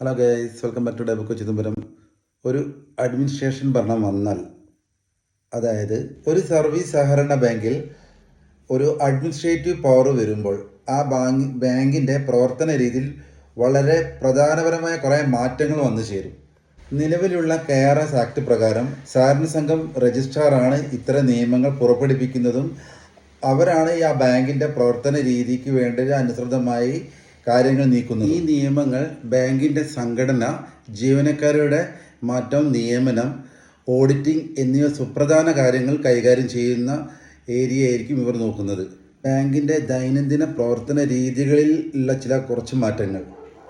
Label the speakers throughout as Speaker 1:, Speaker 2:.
Speaker 1: Hello guys welcome back to ഡെബക്കോ Chidambaram ഒരു administration ഭരണം വന്നാൽ അതായത് ഒരു സർവീസ് സഹകരണ ബാങ്കിൽ ഒരു അഡ്മിനിസ്ട്രേറ്റീവ് പവർ വരുമ്പോൾ ആ ബാങ്ക് ബാങ്കിന്റെ പ്രവർത്തന രീതിയിൽ വളരെ പ്രധാനപരമായ കുറേ മാറ്റങ്ങൾ വന്നു ചേരും. നിലവിലുള്ള കെ ആർ എസ് ആക്ട് പ്രകാരം സഹകരണ സംഘം രജിസ്ട്രാറാണ് ഇത്തരം നിയമങ്ങൾ പുറപ്പെടുവിക്കുന്നതും അവരാണ് ഈ ആ ബാങ്കിന്റെ പ്രവർത്തന രീതിക്ക് വേണ്ടി അനുസൃതമായി കാര്യങ്ങൾ നീക്കുന്നു ഈ നിയമങ്ങൾ ബാങ്കിന്റെ സംഘടന ജീവനക്കാരുടെ മാറ്റം നിയമനം ഓഡിറ്റിംഗ് എന്നിവ സുപ്രധാന കാര്യങ്ങൾ കൈകാര്യം ചെയ്യുന്ന ഏരിയ ആയിരിക്കും ഇവർ നോക്കുന്നത്. ബാങ്കിന്റെ ദൈനംദിന പ്രവർത്തന രീതികളിൽ ഉള്ള ചില കുറച്ച് മാറ്റങ്ങൾ.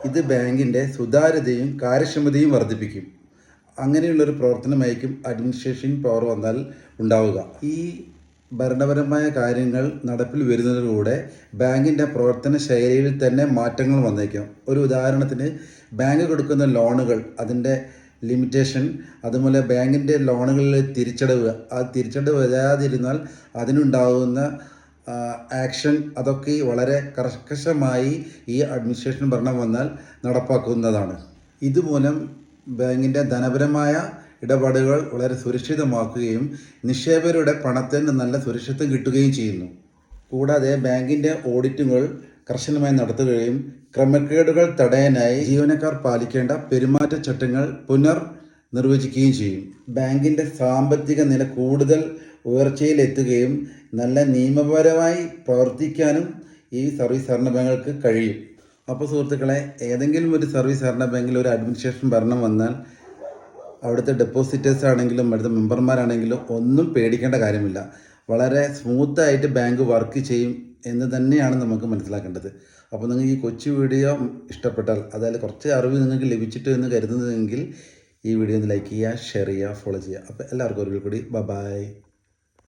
Speaker 1: ഇത് ബാങ്കിന്റെ സുതാര്യതയും കാര്യക്ഷമതയും വർദ്ധിപ്പിക്കും. അങ്ങനെയുള്ളൊരു പ്രവർത്തനമായിരിക്കും അഡ്മിനിസ്ട്രേഷൻ പവർ വന്നാൽ ഉണ്ടാവുക. ഈ ഭരണപരമായ കാര്യങ്ങൾ നടപ്പിൽ വരുന്നതിലൂടെ ബാങ്കിന്റെ പ്രവർത്തന ശൈലിയിൽ തന്നെ മാറ്റങ്ങൾ വന്നേക്കാം. ഒരു ഉദാഹരണത്തിന് ബാങ്ക് കൊടുക്കുന്ന ലോണുകൾ അതിന്റെ ലിമിറ്റേഷൻ അതുപോലെ ബാങ്കിന്റെ ലോണുകളിൽ തിരിച്ചടവ് ആ തിരിച്ചടവ് വരാതിരുന്നാൽ അതിനുണ്ടാകുന്ന ആക്ഷൻ അതൊക്കെ വളരെ കർക്കശമായി ഈ അഡ്മിനിസ്ട്രേഷൻ ഭരണം വന്നാൽ നടപ്പാക്കുന്നതാണ്. ഇതുമൂലം ബാങ്കിന്റെ ധനപരമായ ഇടപാടുകൾ വളരെ സുരക്ഷിതമാക്കുകയും നിക്ഷേപകരുടെ പണത്തിന് നല്ല സുരക്ഷിതം കിട്ടുകയും ചെയ്യുന്നു. കൂടാതെ ബാങ്കിന്റെ ഓഡിറ്റുകൾ കർശനമായി നടത്തുകയും ക്രമക്കേടുകൾ തടയാനായി ജീവനക്കാർ പാലിക്കേണ്ട പെരുമാറ്റച്ചട്ടങ്ങൾ പുനർ നിർവചിക്കുകയും ചെയ്യും. ബാങ്കിന്റെ സാമ്പത്തിക നില കൂടുതൽ ഉയർച്ചയിലെത്തുകയും നല്ല നിയമപരമായി പ്രവർത്തിക്കാനും ഈ സർവീസ് സഹകരണ ബാങ്കുകൾക്ക് കഴിയും. അപ്പോൾ സുഹൃത്തുക്കളെ ഏതെങ്കിലും ഒരു സർവീസ് സഹകരണ ബാങ്കിൽ ഒരു അഡ്മിനിസ്ട്രേഷൻ ഭരണം വന്നാൽ അവിടുത്തെ ഡെപ്പോസിറ്റേഴ്സ് ആണെങ്കിലും അവിടുത്തെ മെമ്പർമാരാണെങ്കിലും ഒന്നും പേടിക്കേണ്ട കാര്യമില്ല. വളരെ സ്മൂത്തായിട്ട് ബാങ്ക് വർക്ക് ചെയ്യും എന്ന് തന്നെയാണ് നമുക്ക് മനസ്സിലാക്കേണ്ടത്. അപ്പോൾ നിങ്ങൾക്ക് ഈ കൊച്ചു വീഡിയോ ഇഷ്ടപ്പെട്ടാൽ അതായത് കുറച്ച് അറിവ് നിങ്ങൾക്ക് ലഭിച്ചിട്ട് എന്ന് കരുതുന്നതെങ്കിൽ ഈ വീഡിയോ ഒന്ന് ലൈക്ക് ചെയ്യുക ഷെയർ ചെയ്യുക ഫോളോ ചെയ്യുക. അപ്പോൾ എല്ലാവർക്കും ഒരു കൂടി ബൈ